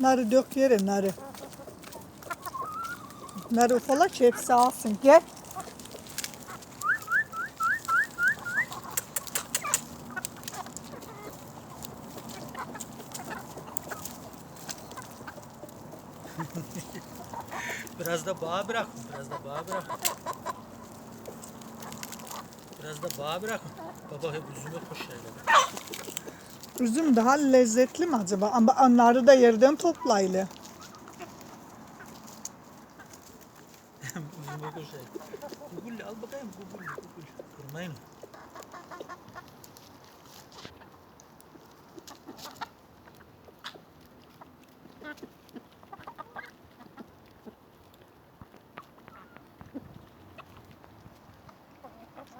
Narı dök yere narı. Narı ufala ki hepsi alsın. Gel. Biraz da bağa bırakın. Biraz da bağa bırakın. Biraz da bağa bırakın. Baba hep üzüme koşuyor. Üzüm daha lezzetli mi acaba? Ama narı da yerden toplayla. üzüme koşuyor. Gugulle al bakayım. Gugulle. Gugulle. Kırmayın.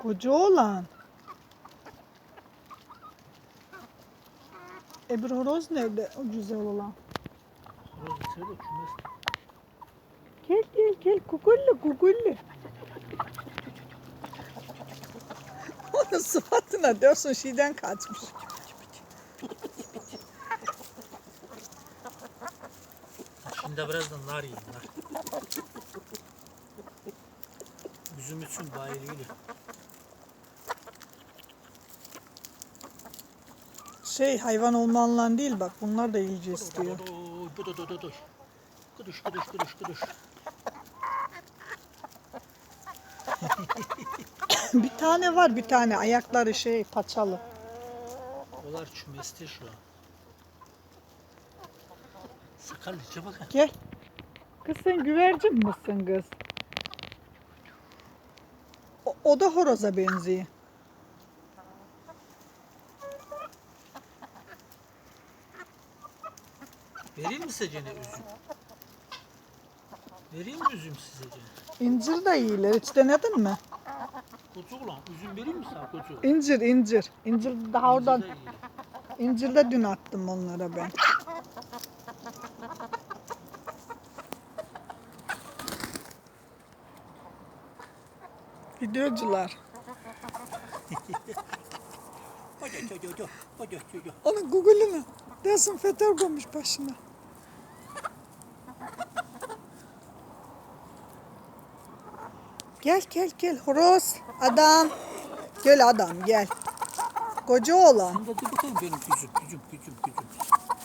Koca oğlan. Ebru horoz nerede? O güzel olan. Horoz içeri de kümes. Gel gel gel kukullu kukullu. Onun sıfatına diyorsun şeyden kaçmış. Şimdi birazdan nar yiyin. Nar. Üzüm için bayılıyla. Şey hayvan olmanla değil bak bunlar da ilgi istiyor. Kuduş kuduş kuduş kuduş. bir tane var bir tane ayakları şey paçalı. Olar çümeste şu an. Sakallı içe bakın. Gel. Kız sen güvercin misin kız? O, o da horoza benziyor. Vereyim mi size gene üzüm? Vereyim mi üzüm size gene? İncir de iyiler hiç denedin mi? Koçuk ulan üzüm vereyim mi sana koçuk? İncir incir. İncir daha oradan İncir de iyi. incir de dün attım onlara ben. Çocuğu. Onun Google'ını dezenfektör koymuş başına. Gel gel gel horoz. Adam. Gel adam gel. Koca oğlan. Hadi bakalım benim küçük küçük küçük küçük.